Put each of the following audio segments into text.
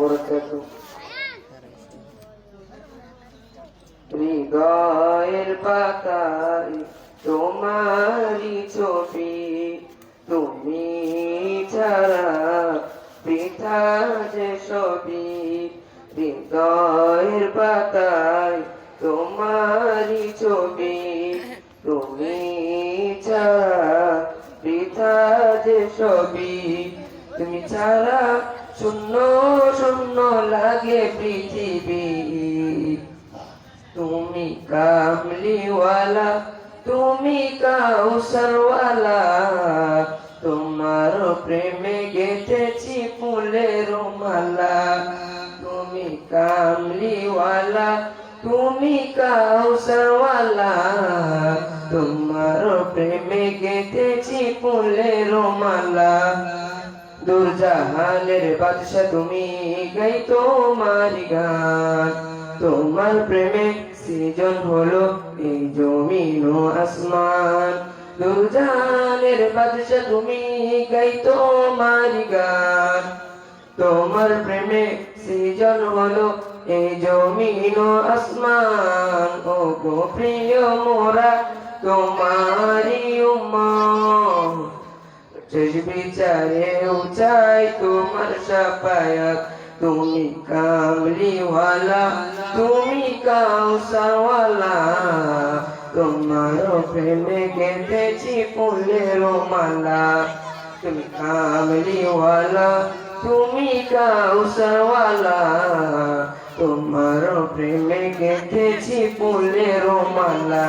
বরকাতু। হৃদয়ের পাতায় তোমারি ছবি, তুমি ছাড়া পৃথা যে ছবি হৃদয়ের পাতায় তোমারি ছবি, তুমি ছাড়া পৃথা যে ছবি তুমি ছাড়া শূন্য শূন্য লাগে পৃথিবী। তুমি কামলিওয়ালা তুমি কাউসারওয়ালা। তোমার প্রেমে গেঁথেছি ফুলের মালা। তুমি কামলিওয়ালা তুমি কাউসারওয়ালা। তোমার প্রেমে গেঁথেছি ফুলের মালা। দুর্জাহানের বাদশা তুমি গাই তোমার গান। তোমার প্রেমে সৃজন হলো এই জমিন ও আসমান। দুর্জাহানের বাদশা তুমি গাই তোমার গান। তোমার প্রেমে সৃজন হলো এই জমিন ও আসমান। ও গো প্রিয় মোরা তোমারি উম্মত। বিচারে উচাই তোমার সাপায়াত তুমি কামলিওয়ালা তুমি কাউসাওয়ালা। তোমার প্রেমে গেঁথেছি ফুলের মালা। তুমি কামলিওয়ালা তুমি কাউসাওয়ালা। তোমার প্রেমে গেঁথেছি ফুলের মালা।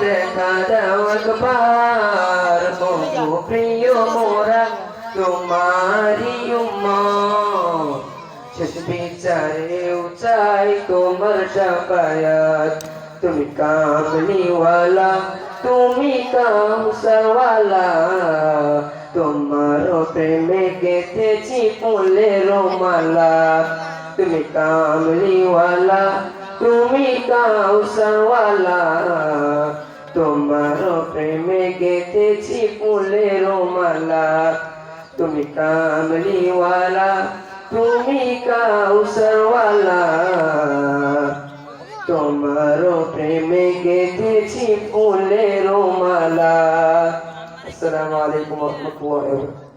দেখা দাও একবার ও গো প্রিয় মোরা তোমারি উম্মত শেষ বিচারে উচাই তোমার সাফায়াত তুমি কামলিওয়ালা তুমি কামসাওয়ালা তোমার প্রেমে গেথেছি ফুলের মালা তুমি কামলিওয়ালা তুমি কাউসাওয়ালা তোমার প্রেমে গেথেছি ফুলের মালা। তুমি কামলিওয়ালা, তুমি কাউসরওয়ালা। তোমার প্রেমে গেথেছি ফুলের মালা। আসসালামু আলাইকুম ওয়া রাহমাতুল্লাহি ওয়া বারাকাতুহু।